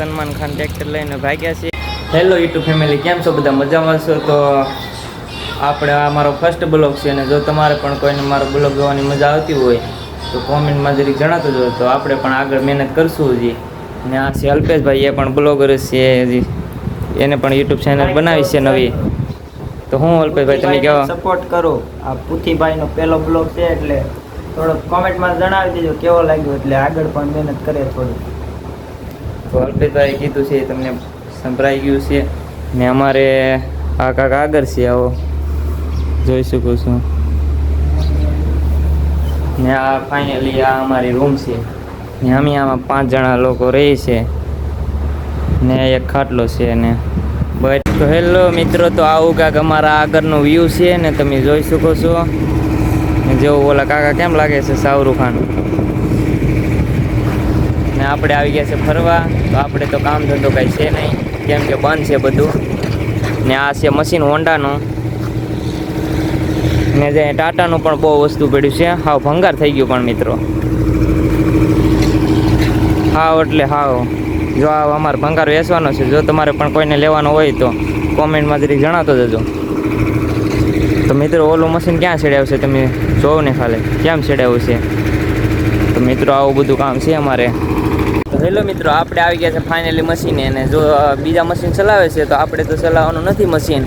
Salman Khan tractor લઈને ભાગ્યા છે હેલો યુટ્યુબ ફેમિલી કેમ છો બધા? મજામાં છો? તો આપણે આ મારો ફર્સ્ટ બ્લોગ છે અને જો તમારે પણ કોઈને મારો બ્લોગ જોવાની મજા આવતી હોય તો કોમેન્ટમાં જરીક જણાતું જો તો આપણે પણ આગળ મહેનત કરશું હજી. અને આ છે અલ્પેશભાઈ એ પણ બ્લોગર છે હજી. એને પણ યુટ્યુબ ચેનલ બનાવી છે નવી. તો હું અલ્પેશભાઈ તમે કહેવા સપોર્ટ કરો. આ પુથીભાઈનો પહેલો બ્લોગ છે એટલે થોડોક કોમેન્ટમાં જણાવી દેજો કેવો લાગ્યો એટલે આગળ પણ મહેનત કરે થોડી તો અલ્પેશભાઈ કીધું છે તમને સંભળાઈ ગયું છે. ને અમારે આ કાક આગળ છે આવો. જોઈ શકું છું. ને આ ફાઇનલી આ અમારી રૂમ છે. ને અમે આમાં પાંચ જણા લોકો રહી છે. ને એક ખાટલો છે ને. બટ તો હેલો મિત્રો, તો આવું કાંક અમારા આગળનો વ્યૂ છે ને તમે જોઈ શકો છો. જેવું ઓલા કાકા કેમ લાગે છે શાહરુખ ખાન? ને આપણે આવી ગયા છે ફરવા. તો આપણે તો કામ ધંધો કાંઈ છે નહીં. કેમ કે બંધ છે બધું. ને આ છે મશીન હોન્ડાનું. ને જે ટાટાનું પણ બહુ વસ્તુ પડ્યું છે. હાવ ભંગાર થઈ ગયું પણ મિત્રો. હાવ એટલે હાવ. જો આ અમારે ભંગાર વેચવાનો છે, જો તમારે પણ કોઈને લેવાનો હોય તો કોમેન્ટમાં જરીક જણાતો જજો. તો મિત્રો, ઓલું મશીન ક્યાં છેડાવ્યું તમે જોવો ને ખાલી. કેમ છેડાવ્યું છે? તો મિત્રો, આવું બધું કામ છે અમારે. હેલો મિત્રો, આપણે આવી ગયા છે ફાઇનલી મશીને અને જો બીજા મશીન ચલાવે છે તો આપણે તો ચલાવવાનું નથી મશીન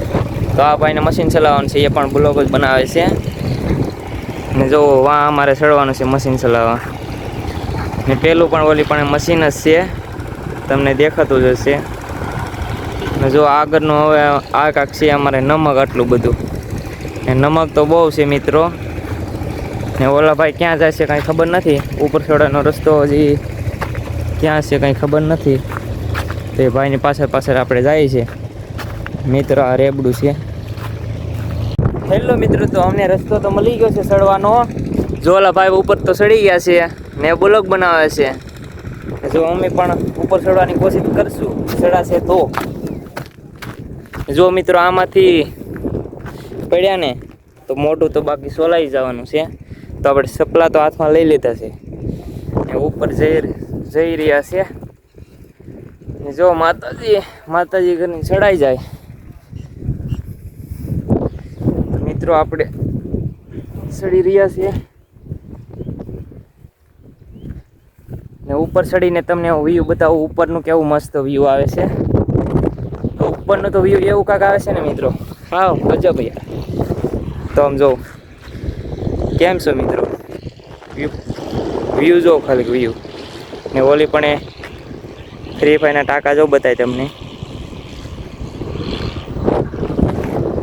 તો આ ભાઈને મશીન ચલાવવાનું છે, એ પણ બ્લોગ જ બનાવે છે. ને જો, વાં અમારે ચડવાનું છે મશીન ચલાવવા. ને પહેલું પણ ઓલી પણ મશીન જ છે. તમને દેખાતું જ હશે. ને જો, આગળનું હવે આ કાંક છે, અમારે નમક આટલું બધું. ને નમક તો બહુ છે મિત્રો. ને ઓલા ભાઈ ક્યાં જાય છે કાંઈ ખબર નથી. ઉપર છોડવાનો રસ્તો હજી ક્યાં છે કંઈ ખબર નથી. તો એ ભાઈની પાછળ પાછળ આપણે જાય છે. મિત્ર આ રેબડું છે. હેલો મિત્રો, તો અમને રસ્તો તો મળી ગયો છે સડવાનો જો ઓલા ભાઈ ઉપર તો સડી ગયા છે. ને બ્લોગ બનાવે છે. જો અમે પણ ઉપર ચડવાની કોશિશ કરશું. ચડાશે તો. જો મિત્રો, આમાંથી પડ્યા ને, તો મોટું તો બાકી સોલાઈ જવાનું છે. તો આપણે સપલા તો હાથમાં લઈ લીધા છે. ઉપર જઈ જઈ રહ્યા છે. ને જો માતાજી માતાજી કરીને ચડાઈ જાય. મિત્રો આપણે ચડી રહ્યા છીએ. ને ઉપર ચડીને તમને વ્યૂ બતાવું ઉપરનું કેવું મસ્ત વ્યૂ આવે છે. તો ઉપરનું તો વ્યૂ એવું કાંક આવે છે ને મિત્રો? હા ગજબ યાર તો આમ જોઉં કેમ છો મિત્રો? વ્યૂ વ્યૂ જો ખાલી વ્યૂ ને ઓલી પણ એ ફ્રી ફાયરના ટાંકા જો બતાય તમને.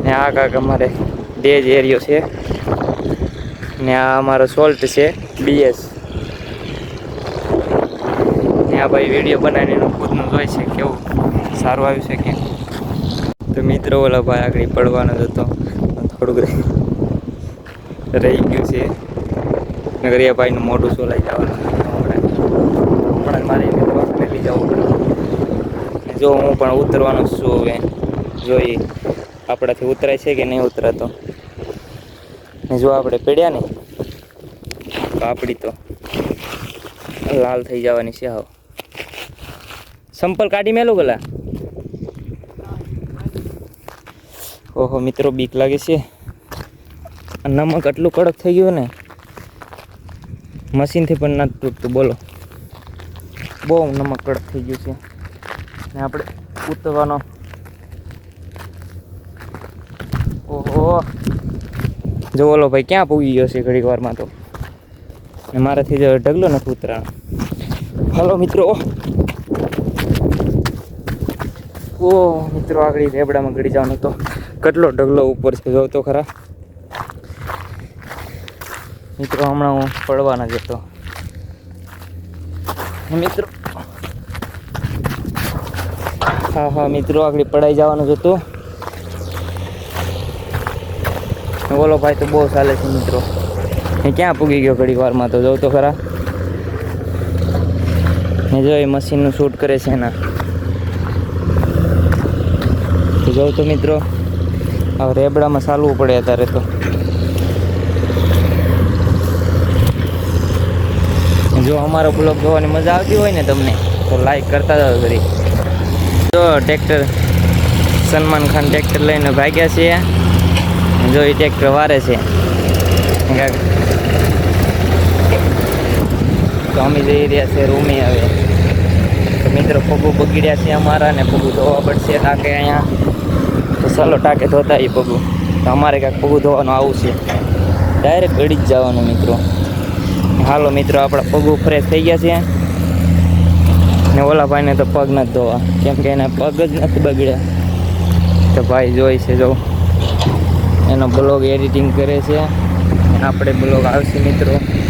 ને આ કાંક અમારે ડેજ એરિયો છે. ને આ અમારો સોલ્ટ છે બીએસ ને આ ભાઈ વીડિયો બનાવીને એનું ખુદનું જોઈ છે, કેવું સારું આવ્યું છે કે? તો મિત્રો, ઓલા ભાઈ આગળ પડવાનો જ હતો. થોડુંક રહી ગયું છે. નગરિયા ભાઈનું મોઢું સોલાઈ જવાનું. હમણાં મારે એને દવાખાને લઈ જવું પડે. જો હું પણ ઉતરવાનો છું હવે. જોઈ આપણાથી ઉતરાય છે કે નહીં ઉતરાતો? જો આપણે પડ્યા ને તો આપણી તો લાલ થઈ જવાની છે હાવ. સંપલ કાઢી મેલું ગલા? ઓહો, મિત્રો બીક લાગે છે. નમક આટલું કડક થઈ ગયું ને, મશીનથી પણ ના તૂટતું, બોલો. બહુ નમકડ થઈ ગયું છે. ને આપણે ઉતરવાનો. ઓહો. જો ઓલો ભાઈ ક્યાં પૂગી ગયો છે ઘડીક વારમાં તો? ને મારાથી જ ઢગલો નથી ઉતરાણો. હલો મિત્રો. ઓ મિત્રો, આગળ રેબડામાં ગળી જવાનું તો કેટલો ઢગલો ઉપર છે જો તો ખરા. મિત્રો, હમણાં હું પડવાના જ હતો. મિત્રો હા હા, મિત્રો, આગળ પડાઈ જવાનું જ હતું. બોલો ભાઈ, તો બહુ ચાલે છે, મિત્રો. એ ક્યાં પૂગી ગયો ઘડી વારમાં? તો જવું તો ખરા. ને જો એ મશીનનું શૂટ કરે છે એના. તો જોઉં તો, મિત્રો. હવે રેબડામાં ચાલવું પડે અત્યારે તો. જો અમારો બ્લોગ જોવાની મજા આવતી હોય ને તમને, તો લાઈક કરતા જાઓ જરી જો ટ્રેક્ટર સલમાન ખાન ટ્રેક્ટર લઈને ભાગ્યા છે જો એ ટ્રેક્ટર વારે છે. તો અમે જઈ રહ્યા છે રૂમે હવે. તો મિત્રો પગુ બગડ્યા છે અમારા ને પગુ ધોવા પડશે ટાંકે અહીંયા. તો ચાલો ટાંકે ધોતા એ પગુ તો અમારે કાંઈક પગુ ધોવાનું આવું છે. ડાયરેક્ટ ગળી જ જવાનું મિત્રો. હાલો મિત્રો, આપણા પગુ ફ્રેશ થઈ ગયા છે. ને ઓલા ભાઈને તો પગ નથી ધોવા. કેમ કે એના પગ જ નથી બગડ્યા. તો ભાઈ જોઈ છે, જો. એનો બ્લોગ એડિટિંગ કરે છે. આપણે બ્લોગ આવશે મિત્રો.